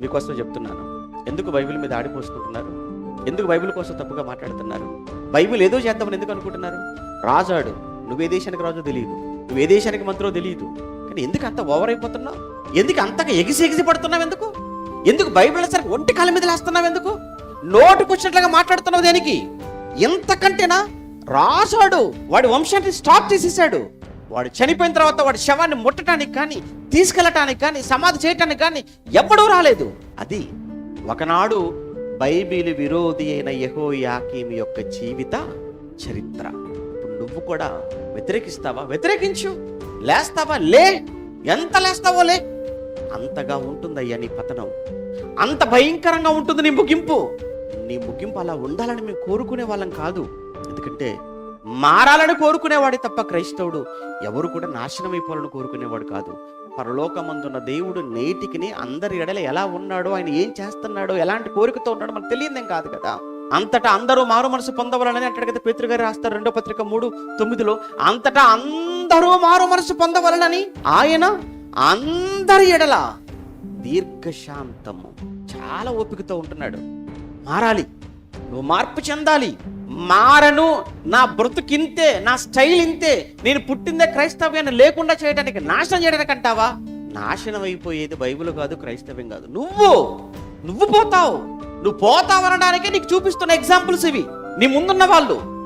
మీకోసం చెప్తున్నాను. ఎందుకు బైబిల్ మీద ఆడిపోసుకుంటున్నారు? ఎందుకు బైబిల్ కోసం తప్పుగా మాట్లాడుతున్నారు? బైబిల్ ఏదో చేద్దామని ఎందుకు అనుకుంటున్నారు? రాజాడు నువ్వు ఏ దేశానికి రాజో తెలియదు. నువ్వు ఏ దేశానికి మంత్రో తెలియదు. కానీ ఎందుకు అంత ఓవర్ అయిపోతున్నావు? ఎందుకు అంతగా ఎగిసి ఎగిసి పడుతున్నావు ఎందుకు? ఎందుకు బైబిల్ సరికి ఒంటి కాళ్ళ మీద లేస్తున్నావు ఎందుకు? నోటుకు వచ్చినట్లుగా మాట్లాడుతున్నావు దేనికి? ఎంతకంటేనా రాజాడు వాడి వంశాన్ని స్టాప్ చేసేసాడు. వాడు చనిపోయిన తర్వాత వాడి శవాన్ని ముట్టడానికి కానీ తీసుకెళ్ళటానికి కానీ సమాధి చేయటానికి కానీ ఎప్పుడూ రాలేదు. అది ఒకనాడు బైబిల్ విరోధి అయిన యహో యాకీమి యొక్క జీవిత చరిత్ర. ఇప్పుడు నువ్వు కూడా వ్యతిరేకిస్తావా? వ్యతిరేకించు. లేస్తావా? లే. ఎంత లేస్తావో లే. అంతగా ఉంటుందయ్యా నీ పతనం. అంత భయంకరంగా ఉంటుంది నీ ముగింపు. నీ ముగింపు అలా ఉండాలని మేము కోరుకునే వాళ్ళం కాదు. ఎందుకంటే మారాలని కోరుకునేవాడే తప్ప క్రైస్తవుడు ఎవరు కూడా నాశనం అయిపోవాలని కోరుకునేవాడు కాదు. పరలోకమందున్న దేవుడు నేటికిని అందరి ఎడల ఎలా ఉన్నాడో ఆయన ఏం చేస్తున్నాడో ఎలాంటి కోరికతో ఉన్నాడో మనకు తెలియదేం కాదు కదా. అంతటా అందరూ మారు మనసు పొందవాలని అంటాడు కదా పేతురు రాస్తారు రెండో పత్రిక మూడు తొమ్మిదిలో. అంతటా అందరూ మారు మనసు పొందవలనని ఆయన అందరి ఎడల దీర్ఘశాంతము చాలా ఓపికతో ఉంటున్నాడు. మారాలి. నువ్వు మార్పు చెందాలి. మారను నా బ్రతుకింతే నా స్టైల్ ఇంతే నేను పుట్టిందే క్రైస్తవ్యాన్ని లేకుండా చేయడానికి నాశనం చేయడానికి అంటావా? నాశనం అయిపోయేది బైబిల్ కాదు క్రైస్తవ్యం కాదు. నువ్వు నువ్వు పోతావు. నువ్వు పోతావు అనడానికి నీకు చూపిస్తున్న ఎగ్జాంపుల్స్ ఇవి. నీ ముందున్న వాళ్ళు.